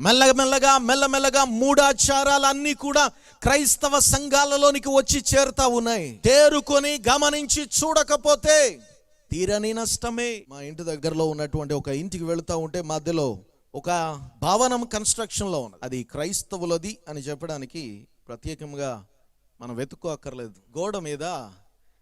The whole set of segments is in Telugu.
మెల్లమెల్లగా మెల్లగా మెల్లమెల్లగా మూఢాచారాలన్నీ కూడా క్రైస్తవ సంఘాలలోనికి వచ్చి చేరుతా ఉన్నాయి. తేరుకొని గమనించి చూడకపోతే తీరని నష్టమే. మా ఇంటి దగ్గరలో ఉన్నటువంటి ఒక ఇంటికి వెళుతూ ఉంటే మధ్యలో ఒక భవనం కన్స్ట్రక్షన్లో ఉన్నది. అది క్రైస్తవులది అని చెప్పడానికి ప్రత్యేకంగా మనం వెతుక్కో అక్కర్లేదు గోడ మీద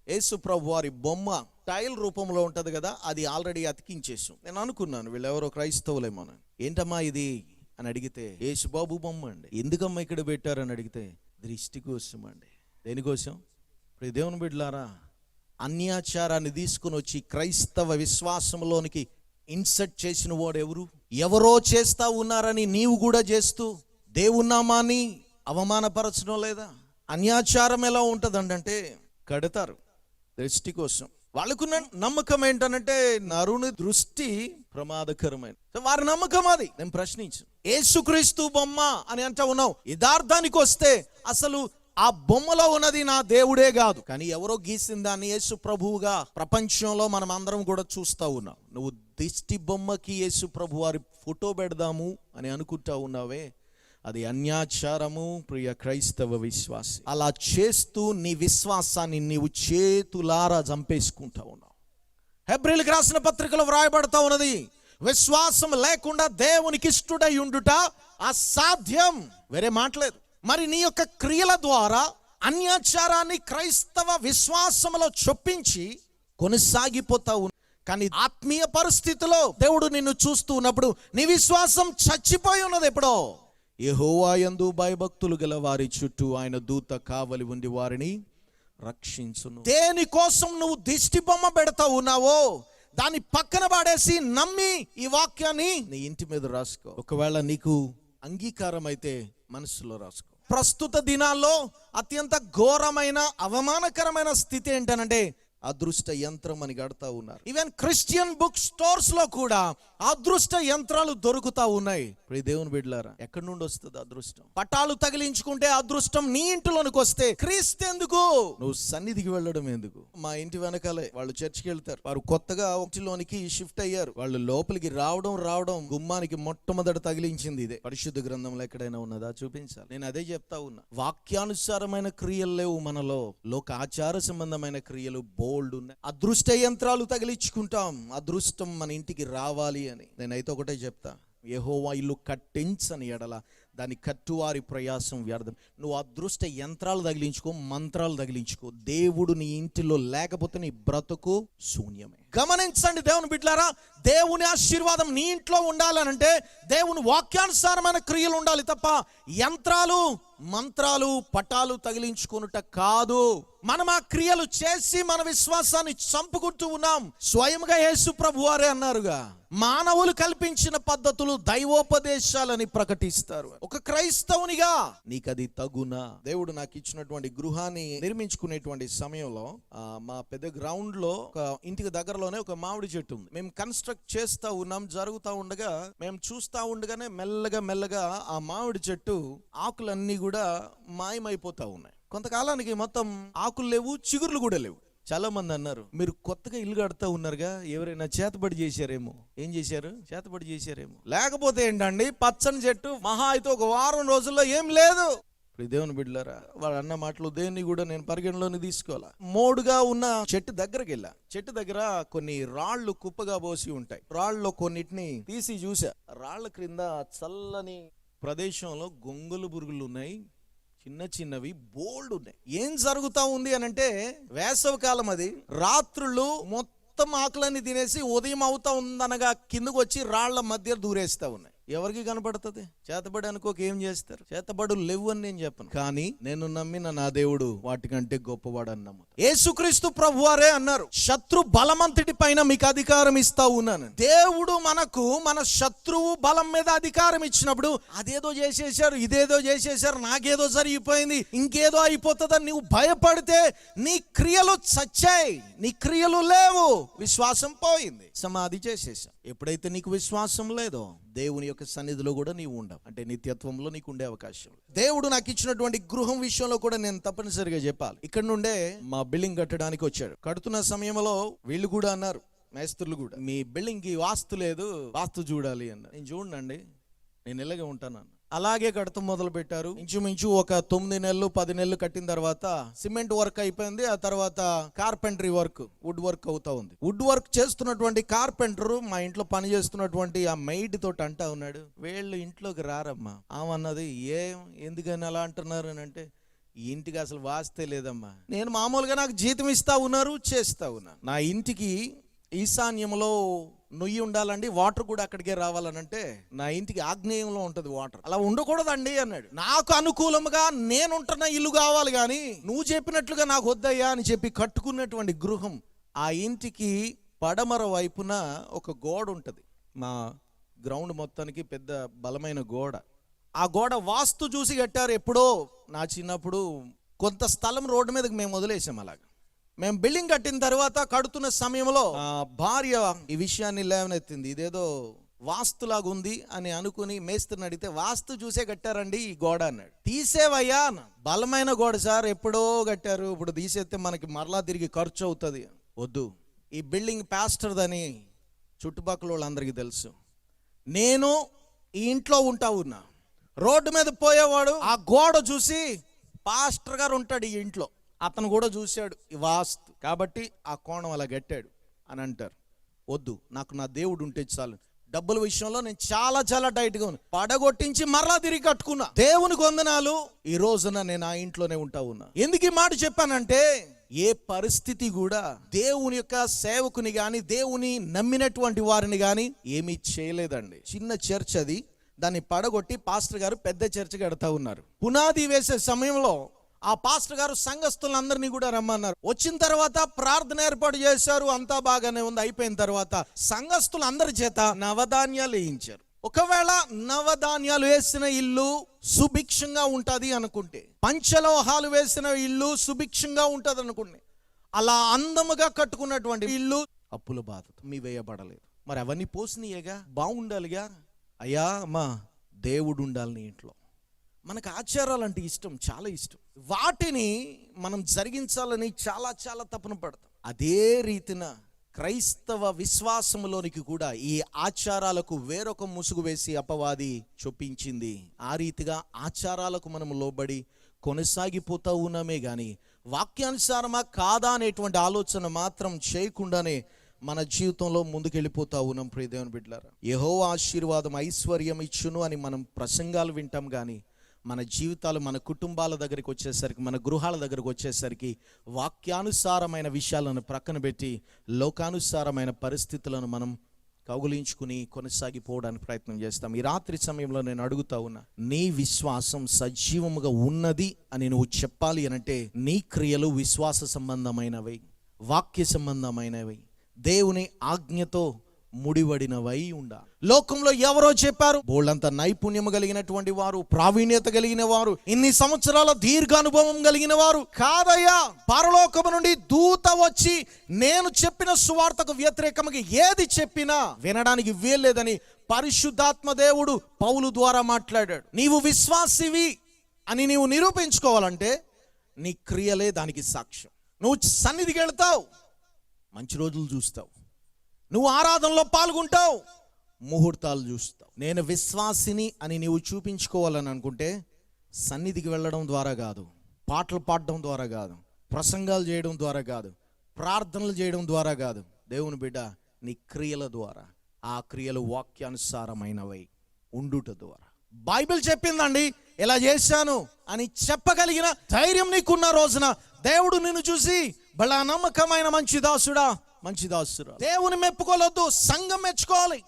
యేసు ప్రభు వారి బొమ్మ టైల్ రూపంలో ఉంటది కదా అది ఆల్రెడీ అతికించేసాం నేను అనుకున్నాను వీళ్ళెవరో క్రైస్తవులేమో ఏంటమ్మా ఇది? అని అడిగితే యేసు బాబు బొమ్మ అండి ఎందుకమ్మా ఇక్కడ పెట్టారని అడిగితే దృష్టి కోసం అండి దేనికోసం ఇప్పుడు ఈ దేవుని బిడ్డలారా అన్యాచారాన్ని తీసుకుని వచ్చి క్రైస్తవ విశ్వాసంలోనికి ఇన్సర్ట్ చేసిన వాడు ఎవరు? ఎవరో చేస్తా ఉన్నారని నీవు కూడా చేస్తూ దేవునామాన్ని అవమానపరచడం లేదా? అన్యాచారం ఎలా ఉంటుందంటే కడతారు దృష్టి కోసం. వాళ్ళకున్న నమ్మకం ఏంటనంటే నరుని దృష్టి ప్రమాదకరమైన వారి నమ్మకం అది. నేను ప్రశ్నించు ఏసుక్రీస్తు బొమ్మ అని అంటా ఉన్నావు. యథార్థానికి వస్తే అసలు ఆ బొమ్మలో ఉన్నది నా దేవుడే కాదు. కానీ ఎవరో గీసిన దాన్ని యేసు ప్రభువుగా ప్రపంచంలో మనం అందరం కూడా చూస్తా ఉన్నాం. నువ్వు దిష్టి బొమ్మకి యేసు ప్రభు వారి ఫోటో పెడదాము అని అనుకుంటా ఉన్నావే. అది అన్యాచారము ప్రియ క్రైస్తవ విశ్వాసి. అలా చేస్తూ నీ విశ్వాసాన్ని నీవు చేతులారా చంపేసుకుంటా ఉన్నావు. హెబ్రిల్కి రాసిన పత్రికలో వ్రాయబడతా ఉన్నది విశ్వాసం లేకుండా దేవునికి ఇష్టడై ఉండుట అసాధ్యం. వేరే మాటలేదు మరి నీ యొక్క క్రియల ద్వారా అన్యాచారాన్ని క్రైస్తవ విశ్వాసంలో చొప్పించి కొనసాగిపోతా కానీ ఆత్మీయ పరిస్థితిలో దేవుడు నిన్ను చూస్తూ ఉన్నప్పుడు నీ విశ్వాసం చచ్చిపోయి ఉన్నది ఎప్పుడో. యెహోవా యందు భయభక్తులు గల వారి చుట్టూ ఆయన దూత కావలి ఉండి వారిని రక్షించును. దేనికోసం నువ్వు దిష్టి బొమ్మ పెడతా ఉన్నావో దాన్ని పక్కన పడేసి నమ్మి ఈ వాక్యాన్ని నీ ఇంటి మీద రాసుకో. ఒకవేళ నీకు అంగీకారం అయితే మనసులో రాసుకో. ప్రస్తుత దినాల్లో అత్యంత ఘోరమైన అవమానకరమైన స్థితి ఏంటనంటే అదృష్ట యంత్రం అని గడతా ఉన్నారు. ఈవెన్ క్రిస్టియన్ బుక్ స్టోర్స్లో కూడా అదృష్ట యంత్రాలు దొరుకుతా ఉన్నాయి. ప్రియ దేవుని బిడ్డలారా ఎక్కడి నుండి వస్తుంది అదృష్టం? పటాలు తగిలించుకుంటే అదృష్టం నీ ఇంటిలోనికి వస్తే క్రీస్తు ఎందుకు? నువ్వు సన్నిధికి వెళ్ళడం ఎందుకు? మా ఇంటి వెనకాలే వాళ్ళు చర్చికి వెళ్తారు. వారు కొత్తగా ఇంటిలోనికి షిఫ్ట్ అయ్యారు. వాళ్ళు లోపలికి రావడం రావడం గుమ్మానికి మొట్టమొదట తగిలించింది ఇదే. పరిశుద్ధ గ్రంథంలో ఎక్కడైనా ఉన్నదా? చూపించాలి. నేను అదే చెప్తా ఉన్నా. వాక్యానుసారమైన క్రియలు లేవు మనలో. లోక ఆచార సంబంధమైన క్రియలు బోల్డ్ ఉన్నాయి. అదృష్ట యంత్రాలు తగిలించుకుంటాం. అదృష్టం మన ఇంటికి రావాలి అని. నేనైతే ఒకటే చెప్తా. ఏహోవా ఇల్లు కట్టించని ఎడల దాని కట్టువారి ప్రయాసం వ్యర్థం. నువ్వు అదృష్ట యంత్రాలు తగిలించుకో మంత్రాలు తగిలించుకో. దేవుడు నీ ఇంటిలో లేకపోతే నీ బ్రతుకు శూన్యమే. గమనించండి దేవుని బిడ్లారా దేవుని ఆశీర్వాదం నీ ఇంట్లో ఉండాలనంటే దేవుని వాక్యానుసారమైన క్రియలు ఉండాలి తప్ప యంత్రాలు మంత్రాలు పటాలు తగిలించుకొనుట కాదు. మనం ఆ క్రియలు చేసి మన విశ్వాసాన్ని చంపుకుంటూ ఉన్నాం. స్వయంగా యేసు ప్రభు వారే అన్నారుగా మానవులు కల్పించిన పద్ధతులు దైవోపదేశాలని ప్రకటిస్తారు ఒక క్రైస్తవునిగా నీకు అది తగునా. దేవుడు నాకు ఇచ్చినటువంటి గృహాన్ని నిర్మించుకునేటువంటి సమయంలో ఆ, మా పెద్ద గ్రౌండ్లో ఒక ఇంటికి దగ్గరలోనే ఒక మామిడి చెట్టు ఉంది. మేము కన్స్ట్రక్ట్ చేస్తా ఉన్నాం జరుగుతా ఉండగా మేము చూస్తా ఉండగానే మెల్లగా మెల్లగా ఆ మామిడి చెట్టు ఆకులన్నీ కూడా మాయమైపోతా ఉన్నాయి. కొంతకాలానికి మొత్తం ఆకులు లేవు చిగుర్లు కూడా లేవు. చాలా మంది అన్నారు మీరు కొత్తగా ఇల్లు కడతా ఉన్నారుగా ఎవరైనా చేతబడి చేశారేమో? ఏం చేశారు? చేతబడి చేశారేమో. లేకపోతే ఏంటండి పచ్చని చెట్టు మహా అయితే ఒక వారం రోజుల్లో ఏం లేదు. ఇప్పుడు దేవుని బిడ్డలారా వాడు అన్న మాటలు దేన్ని కూడా నేను పరిగణలోని తీసుకోవాలా? మోడుగా ఉన్న చెట్టు దగ్గరికి వెళ్ళా చెట్టు దగ్గర కొన్ని రాళ్ళు కుప్పగా పోసి ఉంటాయి. రాళ్ళలో కొన్నిటిని తీసి చూసా రాళ్ళ క్రింద చల్లని ప్రదేశంలో గొంగలు బురుగులు ఉన్నాయి. చిన్న చిన్నవి బోల్డ్ ఉన్నాయి. ఏం జరుగుతా ఉంది అని అంటే వేసవి కాలం అది. రాత్రులు మొత్తం ఆకులన్నీ తినేసి ఉదయం అవుతా ఉందనగా కిందకు వచ్చి రాళ్ళ మధ్య దూరేస్తా ఉన్నాయి. ఎవరికి కనపడుతుంది? చేతబడి అనుకోక ఏం చేస్తారు? చేతబడు లేవు అని నేను చెప్పను. కానీ నేను నమ్మిన నా దేవుడు వాటికంటే గొప్పవాడు అని ఏసుక్రీస్తు యేసుక్రీస్తు ప్రభువారే అన్నారు శత్రు బలమంతటి పైన మీకు అధికారం ఇస్తా ఉన్నాను దేవుడు మనకు మన శత్రువు బలం మీద అధికారం ఇచ్చినప్పుడు అదేదో చేసేసారు ఇదేదో చేసేసారు నాకేదో జరిగిపోయింది ఇంకేదో అయిపోతుందని నువ్వు భయపడితే నీ క్రియలు చచ్చాయి నీ క్రియలు లేవు. విశ్వాసం పోయింది. సమాధి చేసేసా ఎప్పుడైతే నీకు విశ్వాసం లేదో దేవుని యొక్క సన్నిధిలో కూడా నీవు ఉండవు. అంటే నిత్యత్వంలో నీకు ఉండే అవకాశం దేవుడు నాకు ఇచ్చినటువంటి గృహం విషయంలో కూడా నేను తప్పనిసరిగా చెప్పాలి. ఇక్కడ నుండే మా బిల్డింగ్ కట్టడానికి వచ్చాడు. కడుతున్న సమయంలో వీళ్ళు కూడా అన్నారు మేస్త్రులు కూడా మీ బిల్డింగ్కి వాస్తు లేదు వాస్తు చూడాలి అన్నారు. నేను చూడండి నేను ఇలాగే ఉంటాను అలాగే కడతం మొదలు పెట్టారు ఇంచుమించు ఒక తొమ్మిది నెలలు పది నెలలు కట్టిన తర్వాత సిమెంట్ వర్క్ అయిపోయింది. ఆ తర్వాత కార్పెంటరీ వర్క్ వుడ్ వర్క్ అవుతా ఉంది. వుడ్ వర్క్ చేస్తున్నటువంటి కార్పెంటర్ మా ఇంట్లో పని చేస్తున్నటువంటి ఆ మెయిడ్ తోటి అంటా ఉన్నాడు వీళ్ళు ఇంట్లోకి రారమ్మా. ఆమన్నది ఏం ఎందుకని అలా అంటున్నారు? అని అంటే ఇంటికి అసలు వాస్తే లేదమ్మా. నేను మామూలుగా నాకు జీతం ఇస్తా ఉన్నారు చేస్తా ఉన్నా నా ఇంటికి ఈశాన్యంలో నొయ్యి ఉండాలండి వాటర్ కూడా అక్కడికే రావాలనంటే నా ఇంటికి ఆగ్నేయంలో ఉంటది వాటర్. అలా ఉండకూడదండి అన్నాడు. నాకు అనుకూలముగా నేనుంటున్న ఇల్లు కావాలి కానీ నువ్వు చెప్పినట్లుగా నాకు వద్దయ్యా అని చెప్పి కట్టుకున్నటువంటి గృహం ఆ ఇంటికి పడమర వైపున ఒక గోడ ఉంటుంది. మా గ్రౌండ్ మొత్తానికి పెద్ద బలమైన గోడ. ఆ గోడ వాస్తు చూసి కట్టారు ఎప్పుడో నా చిన్నప్పుడు కొంత స్థలం రోడ్డు మీదకి మేము వదిలేసాం అలాగా. మేము బిల్డింగ్ కట్టిన తర్వాత కడుతున్న సమయంలో భార్య ఈ విషయాన్ని లేవనెత్తింది. ఇదేదో వాస్తులాగా ఉంది అని అనుకుని మేస్త్రిని అడిగితే వాస్తు చూసే కట్టారండి ఈ గోడ అన్నాడు. తీసేవయ్యా బలమైన గోడ సార్ ఎప్పుడో కట్టారు. ఇప్పుడు తీసేస్తే మనకి మరలా తిరిగి ఖర్చు అవుతుంది. వద్దు. ఈ బిల్డింగ్ పాస్టర్దని చుట్టుపక్కల వాళ్ళందరికీ తెలుసు. నేను ఈ ఇంట్లో ఉంటా ఉన్నా రోడ్డు మీద పోయేవాడు ఆ గోడ చూసి పాస్టర్ గారు ఉంటాడు ఈ ఇంట్లో. అతను కూడా చూశాడు ఈ వాస్తు. కాబట్టి ఆ కోణం అలా గట్టాడు అని అంటారు. వద్దు నాకు నా దేవుడు ఉంటే చాలు. డబ్బుల విషయంలో నేను చాలా చాలా టైట్గా ఉన్నా. పడగొట్టించి మరలా తిరిగి కట్టుకున్నా. దేవుని వందనాలు ఈ రోజున నేను ఆ ఇంట్లోనే ఉంటా ఉన్నా. ఎందుకు ఈ మాట చెప్పానంటే ఏ పరిస్థితి కూడా దేవుని యొక్క సేవకుని గాని దేవుని నమ్మినటువంటి వారిని గాని ఏమీ చేయలేదండి. చిన్న చర్చ్ అది దాన్ని పడగొట్టి పాస్టర్ గారు పెద్ద చర్చ్ కడతా ఉన్నారు. పునాది వేసే సమయంలో ఆ పాస్టర్ గారు సంఘస్థులందరినీ కూడా రమ్మన్నారు. వచ్చిన తర్వాత ప్రార్థన ఏర్పాటు చేశారు అంతా బాగానే ఉంది. అయిపోయిన తర్వాత సంఘస్థులందరి చేత నవధాన్యాలు వేయించారు. ఒకవేళ నవధాన్యాలు వేసిన ఇల్లు సుభిక్షంగా ఉంటుంది అనుకుంటే పంచలోహాలు వేసిన ఇల్లు సుభిక్షంగా ఉంటుంది అనుకుంటే అలా అందముగా కట్టుకున్నటువంటి ఇల్లు అప్పుల బాధ మీ వేయబడలేదు. మరి అవన్నీ పోసినాయేగా? బాగుండాలిగా? అయ్యా మా దేవుడు ఉండాలి నీ ఇంట్లో. మనకు ఆచారాలు అంటే ఇష్టం చాలా ఇష్టం. వాటిని మనం జరిగించాలని చాలా చాలా తపన పడతాం. అదే రీతిన క్రైస్తవ విశ్వాసములోనికి కూడా ఈ ఆచారాలకు వేరొక ముసుగు వేసి అపవాది చొప్పించింది. ఆ రీతిగా ఆచారాలకు మనం లోబడి కొనసాగిపోతూ ఉన్నామే కానీ వాక్యానుసారమా కాదా అనేటువంటి ఆలోచన మాత్రం చేయకుండానే మన జీవితంలో ముందుకెళ్ళిపోతా ఉన్నాం ప్రియ దేవుని బిడ్డలారా. యహో ఆశీర్వాదం ఐశ్వర్యం ఇచ్చును అని మనం ప్రసంగాలు వింటాం కానీ మన జీవితాలు మన కుటుంబాల దగ్గరికి వచ్చేసరికి మన గృహాల దగ్గరికి వచ్చేసరికి వాక్యానుసారమైన విషయాలను ప్రక్కన పెట్టి లోకానుసారమైన పరిస్థితులను మనం కౌగులించుకుని కొనసాగిపోవడానికి ప్రయత్నం చేస్తాం. ఈ రాత్రి సమయంలో నేను అడుగుతా ఉన్నా నీ విశ్వాసం సజీవముగా ఉన్నది అని నువ్వు చెప్పాలి అనంటే నీ క్రియలు విశ్వాస సంబంధమైనవి వాక్య సంబంధమైనవి దేవుని ఆజ్ఞతో ముడివడినవై ఉండ. లోకంలో ఎవరో చెప్పారు బోళ్ళంత నైపుణ్యం కలిగినటువంటి వారు ప్రావీణ్యత కలిగిన వారు ఇన్ని సంవత్సరాల దీర్ఘ అనుభవం కలిగిన వారు కాదయ్యా. పరలోకము నుండి దూత వచ్చి నేను చెప్పిన సువార్తకు వ్యతిరేకంగా ఏది చెప్పినా వినడానికి వీల్లేదని పరిశుద్ధాత్మ దేవుడు పౌలు ద్వారా మాట్లాడాడు. నీవు విశ్వాసివి అని నీవు నిరూపించుకోవాలంటే నీ క్రియలే దానికి సాక్ష్యం. నువ్వు సన్నిధికి వెళ్తావు మంచి రోజులు చూస్తావు. నువ్వు ఆరాధనలో పాల్గొంటావు. ముహూర్తాలు చూస్తావు. నేను విశ్వాసిని అని నీవు చూపించుకోవాలని అనుకుంటే సన్నిధికి వెళ్ళడం ద్వారా కాదు పాటలు పాడడం ద్వారా కాదు ప్రసంగాలు చేయడం ద్వారా కాదు ప్రార్థనలు చేయడం ద్వారా కాదు. దేవుని బిడ్డ నీ క్రియల ద్వారా ఆ క్రియలు వాక్యానుసారమైనవై ఉండుట ద్వారా. బైబిల్ చెప్పిందండి ఇలా చేశాను అని చెప్పగలిగిన ధైర్యం నీకున్న రోజున దేవుడు నిన్ను చూసి బలా నమ్మకమైన మంచి దాసుడా. మంచి దాసురా దేవుని మెప్పుకోలొద్దు సంఘం మెచ్చుకోవాలి.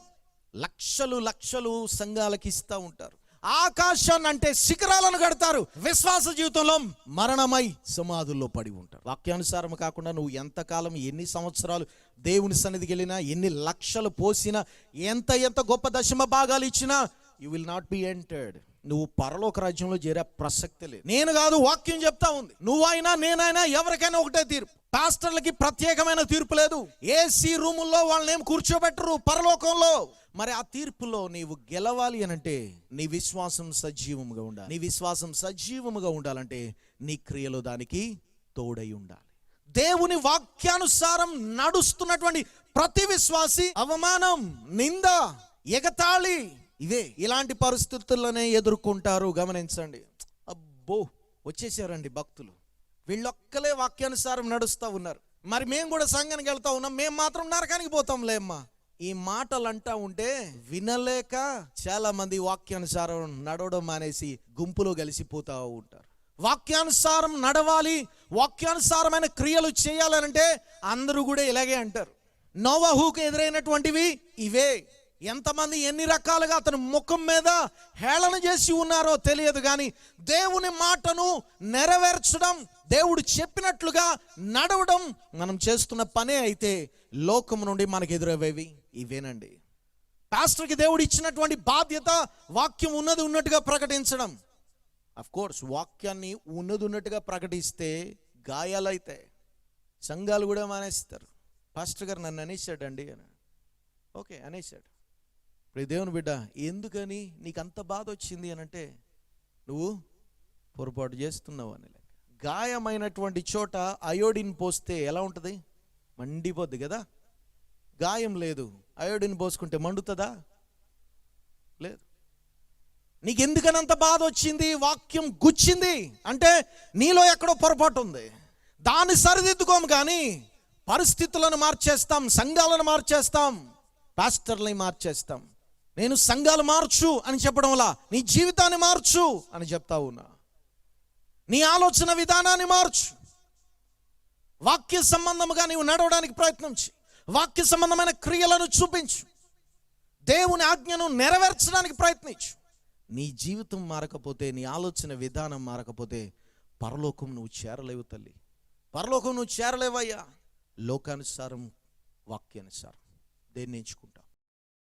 లక్షలు లక్షలు సంఘాలకి ఇస్తూ ఉంటారు. ఆకాశాన్ని అంటే శిఖరాలను కడతారు. విశ్వాస జీవితంలో మరణమై సమాధుల్లో పడి ఉంటారు. వాక్యానుసారం కాకుండా నువ్వు ఎంతకాలం ఎన్ని సంవత్సరాలు దేవుని సన్నిధికి వెళ్ళినా ఎన్ని లక్షలు పోసినా ఎంత ఎంత గొప్ప దశమ భాగాలు ఇచ్చినా you will not be entered నువ్వు పరలోక రాజ్యంలో చేరే ప్రసక్తి లేదు. నేను కాదు వాక్యం చెప్తా ఉంది. నువ్వైనా నేనైనా ఎవరికైనా ఒకటే తీర్పు. పాస్టర్లకి ప్రత్యేకమైన తీర్పు లేదు. ఏసీ రూముల్లో వాళ్ళని ఏం కూర్చోబెట్టరు? పరలోకంలో. మరి ఆ తీర్పులో నీవు గెలవాలి అనంటే నీ విశ్వాసం సజీవముగా ఉండాలి. నీ విశ్వాసం సజీవముగా ఉండాలంటే నీ క్రియలో దానికి తోడై ఉండాలి. దేవుని వాక్యానుసారం నడుస్తున్నటువంటి ప్రతి విశ్వాసి అవమానం నింద ఎగతాళి ఇవే ఇలాంటి పరిస్థితుల్లోనే ఎదుర్కొంటారు. గమనించండి. అబ్బో వచ్చేసారండి భక్తులు. వీళ్ళొక్కలే వాక్యానుసారం నడుస్తూ ఉన్నారు. మరి మేము కూడా సంఘానికి వెళ్తా ఉన్నాం. మేము మాత్రం నరకానికి పోతాంలే అమ్మా. ఈ మాటలు అంటా ఉంటే వినలేక చాలా మంది వాక్యానుసారం నడవడం మానేసి గుంపులో కలిసిపోతూ ఉంటారు. వాక్యానుసారం నడవాలి వాక్యానుసారమైన క్రియలు చేయాలనంటే అందరూ కూడా ఇలాగే అంటారు. నోవాహుకు ఎదురైనటువంటివి ఇవే. ఎంతమంది ఎన్ని రకాలుగా అతని ముఖం మీద హేళన చేసి ఉన్నారో తెలియదు కానీ దేవుని మాటను నెరవేర్చడం దేవుడు చెప్పినట్లుగా నడవడం మనం చేస్తున్న పనే అయితే లోకం నుండి మనకు ఎదురవేవి ఇవేనండి. పాస్టర్కి దేవుడు ఇచ్చినటువంటి బాధ్యత వాక్యం ఉన్నది ఉన్నట్టుగా ప్రకటించడం. అఫ్ కోర్స్ వాక్యాన్ని ఉన్నది ఉన్నట్టుగా ప్రకటిస్తే గాయాలైతాయి. సంఘాలు కూడా మానేస్తారు. పాస్టర్ గారు నన్ను అనేసాడండి అని. ఓకే అనేసాడు ఇప్పుడు దేవుని బిడ్డ ఎందుకని నీకు అంత బాధ వచ్చింది అని అంటే నువ్వు పొరపాటు చేస్తున్నావు అని లెక్క. గాయమైనటువంటి చోట అయోడిన్ పోస్తే ఎలా ఉంటుంది? మండిపోద్ది కదా. గాయం లేదు. అయోడిన్ పోసుకుంటే మండుతుందా? లేదు. నీకు అంత బాధ వచ్చింది వాక్యం గుచ్చింది? అంటే నీలో ఎక్కడో పొరపాటు ఉంది. దాన్ని సరిదిద్దుకోము కానీ పరిస్థితులను మార్చేస్తాం సంఘాలను మార్చేస్తాం పాస్టర్లని మార్చేస్తాం. నేను సంఘాలు మార్చు అని చెప్పడం వల్ల నీ జీవితాన్ని మార్చు అని చెప్తా ఉన్నా. నీ ఆలోచన విధానాన్ని మార్చు. వాక్య సంబంధముగా నీవు నడవడానికి ప్రయత్నించి వాక్య సంబంధమైన క్రియలను చూపించు. దేవుని ఆజ్ఞను నెరవేర్చడానికి ప్రయత్నించు. నీ జీవితం మారకపోతే నీ ఆలోచన విధానం మారకపోతే పరలోకం నువ్వు చేరలేవు తల్లి. పరలోకం నువ్వు చేరలేవయ్యా. లోకానుసారం వాక్యానుసారం. దేన్ని ఎంచుకుంటావు?